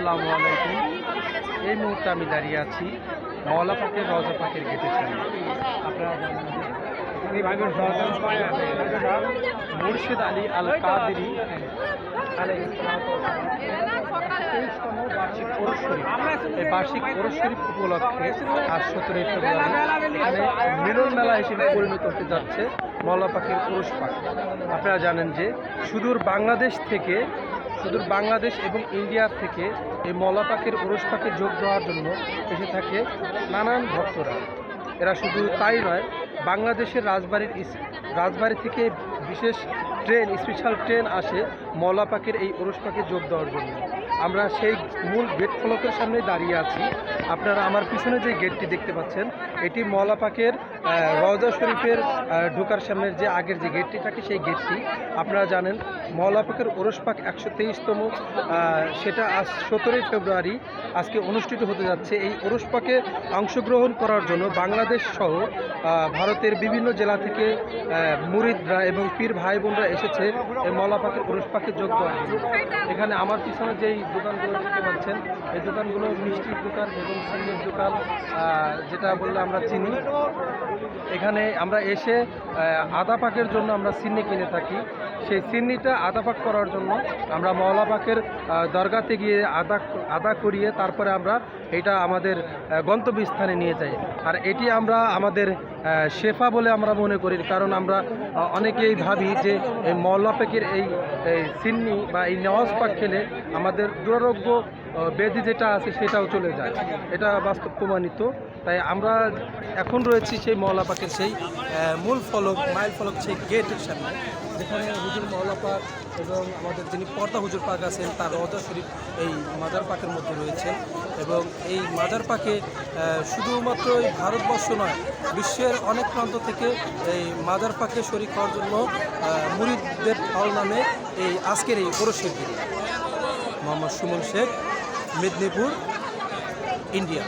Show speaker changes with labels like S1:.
S1: আসসালামু আলাইকুম। এই মুহূর্তে আমি দাঁড়িয়ে আছি মওলা পাকের রজা পাকের গেটের সামনে। মুর্শিদ আলী আল তেইশতম বার্ষিক এই বার্ষিক ওরস উপলক্ষে আজ সতেরোই ফেব্রুয়ারি মিলন মেলা হিসেবে পরিণত হতে যাচ্ছে মওলা পাকের ওরস পাক আপনারা জানেন যে সুদূর বাংলাদেশ থেকে সুদূর বাংলাদেশ এবং ইন্ডিয়া থেকে এই মওলা পাকের ওরস পাকে যোগ দেওয়ার জন্য এসে থাকে নানান ভক্তরা। এরা শুধু তাই নয়, বাংলাদেশের রাজবাড়ির রাজবাড়ি থেকে বিশেষ ট্রেন স্পেশাল ট্রেন আসে মওলা পাকের এই ওরস পাকে যোগ দেওয়ার জন্য। আমরা সেই মূল গেট ফলকের সামনে দাঁড়িয়ে আছি। আপনারা আমার পিছনে যে গেটটি দেখতে পাচ্ছেন, এটি মওলা পাকের রওজা শরীফের ঢোকার সামনের যে আগের যে গেটটি থাকে সেই গেটটি আপনারা জানেন মওলা পাকের ওরস পাক একশো তেইশতম সেটা আজ সতেরোই ফেব্রুয়ারি আজকে অনুষ্ঠিত হতে যাচ্ছে। এই ওরস পাকে অংশগ্রহণ করার জন্য বাংলাদেশ সহ ভারতের বিভিন্ন জেলা থেকে মুরিদরা এবং পীর ভাই বোনরা এসেছে এই মওলা পাকের ওরস পাকে যোগ জন্য। এখানে আমার পিছনে যেই দোকানগুলো দেখতে পাচ্ছেন, এই দোকানগুলো মিষ্টির দোকান এবং সিমের দোকান যেটা বললে আমরা চিনি। এখানে আমরা এসে আদা পাকের জন্য আমরা সিন্নি কিনে থাকি। সেই সিন্নিটা আদা পাক করার জন্য আমরা মওলা পাকের দরগাতে গিয়ে আদা আদা করিয়ে তারপরে আমরা এটা আমাদের গন্তব্যস্থানে নিয়ে যাই। আর এটি আমরা আমাদের শেফা বলে আমরা মনে করি, কারণ আমরা অনেকেই ভাবি যে এই মওলা পাকের এই সিন্নি বা এই নেওয়াজ পাক খেলে আমাদের দুরারোগ্য ব্যাধি যেটা আছে সেটাও চলে যায়। এটা বাস্তব প্রমাণিত। তাই আমরা এখন রয়েছি সেই মওলা পাকের সেই মূল ফলক, মাইল ফলক সেই গেটের সামনে। যেখানে হুজুর মওলা পাক এবং আমাদের যিনি পর্দা হুজুর পাক আছেন, তার রজা শরীফ এই মাজার পাকের মধ্যে রয়েছেন এবং এই মাজার পাকে শুধুমাত্র এই ভারতবর্ষ নয়, বিশ্বের অনেক প্রান্ত থেকে এই মাজার পাকে শরিক হওয়ার জন্য মুরিদদের ফল নামে এই আজকের এই ওরসের দিন। মোহাম্মদ সুমন শেখ, মেদিনীপুর, ইন্ডিয়া।